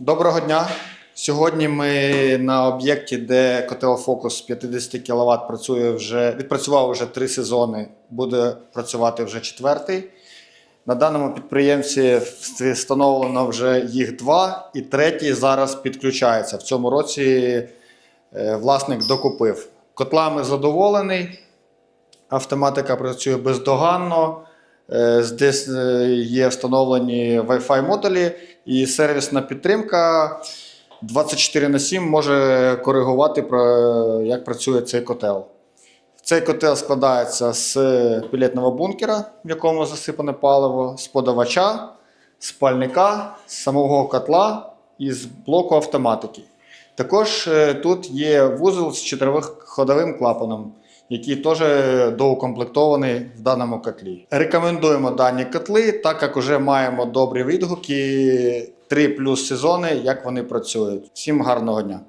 Доброго дня. Сьогодні ми на об'єкті, де котел Фокус 50 кВт працює вже відпрацював вже три сезони, буде працювати вже четвертий. На даному підприємстві встановлено вже їх два, і третій зараз підключається. В цьому році е, власник докупив. Котлами задоволений. Автоматика працює бездоганно. Е, Здесь е, є встановлені Wi-Fi модулі і сервісна підтримка 24 на 7 може коригувати, як працює цей котел. Цей котел складається з пілетного бункера, в якому засипане паливо, з подавача, з пальника, з самого котла і з блоку автоматики. Також е, тут є вузол з чотириходовим клапаном, який теж доукомплектований в даному котлі. Рекомендуємо дані котли, так як вже маємо добрі відгуки, 3 плюс сезони, як вони працюють. Всім гарного дня!